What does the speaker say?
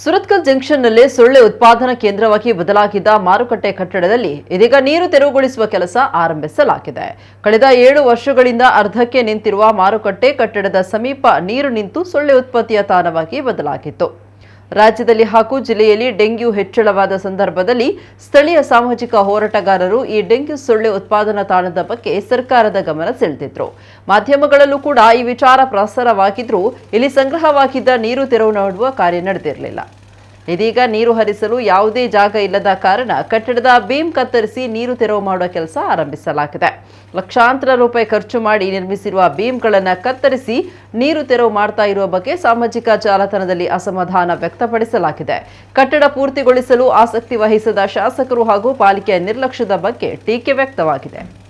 ಸುರತ್ಕಲ್ ಜಂಕ್ಷನ್ನಲ್ಲಿ ಸೊಳ್ಳೆ ಉತ್ಪಾದನಾ ಕೇಂದ್ರವಾಗಿ ಬದಲಾಗಿದ್ದ ಮಾರುಕಟ್ಟೆ ಕಟ್ಟಡದಲ್ಲಿ ಇದೀಗ ನೀರು ತೆರವುಗೊಳಿಸುವ ಕೆಲಸ ಆರಂಭಿಸಲಾಗಿದೆ. ಕಳೆದ ಏಳು ವರ್ಷಗಳಿಂದ ಅರ್ಧಕ್ಕೆ ನಿಂತಿರುವ ಮಾರುಕಟ್ಟೆ ಕಟ್ಟಡದ ಸಮೀಪ ನೀರು ನಿಂತು ಸೊಳ್ಳೆ ಉತ್ಪತ್ತಿಯ ತಾಣವಾಗಿ ಬದಲಾಗಿತ್ತು. ರಾಜ್ಯದಲ್ಲಿ ಹಾಗೂ ಜಿಲ್ಲೆಯಲ್ಲಿ ಡೆಂಗ್ಯೂ ಹೆಚ್ಚಳವಾದ ಸಂದರ್ಭದಲ್ಲಿ ಸ್ಥಳೀಯ ಸಾಮಾಜಿಕ ಹೋರಾಟಗಾರರು ಈ ಡೆಂಗ್ಯೂ ಸೊಳ್ಳೆ ಉತ್ಪಾದನಾ ತಾಣದ ಬಗ್ಗೆ ಸರ್ಕಾರದ ಗಮನ ಸೆಳೆದಿದ್ರು. ಮಾಧ್ಯಮಗಳಲ್ಲೂ ಕೂಡ ಈ ವಿಚಾರ ಪ್ರಸಾರವಾಗಿದ್ರೂ ಇಲ್ಲಿ ಸಂಗ್ರಹವಾಗಿದ್ದ ನೀರು ತೆರವು ನೋಡುವ ಕಾರ್ಯ ನಡೆದಿರಲಿಲ್ಲ. ಇದೀಗ ನೀರು ಹರಿಸಲು ಯಾವುದೇ ಜಾಗ ಇಲ್ಲದ ಕಾರಣ ಕಟ್ಟಡದ ಬೀಮ್ ಕತ್ತರಿಸಿ ನೀರು ತೆರವು ಮಾಡುವ ಕೆಲಸ ಆರಂಭಿಸಲಾಗಿದೆ. ಲಕ್ಷಾಂತರ ರೂಪಾಯಿ ಖರ್ಚು ಮಾಡಿ ನಿರ್ಮಿಸಿರುವ ಬೀಮ್ಗಳನ್ನು ಕತ್ತರಿಸಿ ನೀರು ತೆರವು ಮಾಡ್ತಾ ಇರುವ ಬಗ್ಗೆ ಸಾಮಾಜಿಕ ಜಾಲತಾಣದಲ್ಲಿ ಅಸಮಾಧಾನ ವ್ಯಕ್ತಪಡಿಸಲಾಗಿದೆ. ಕಟ್ಟಡ ಪೂರ್ತಿಗೊಳಿಸಲು ಆಸಕ್ತಿ ವಹಿಸದ ಶಾಸಕರು ಹಾಗೂ ಪಾಲಿಕೆಯ ನಿರ್ಲಕ್ಷ್ಯದ ಬಗ್ಗೆ ಟೀಕೆ ವ್ಯಕ್ತವಾಗಿದೆ.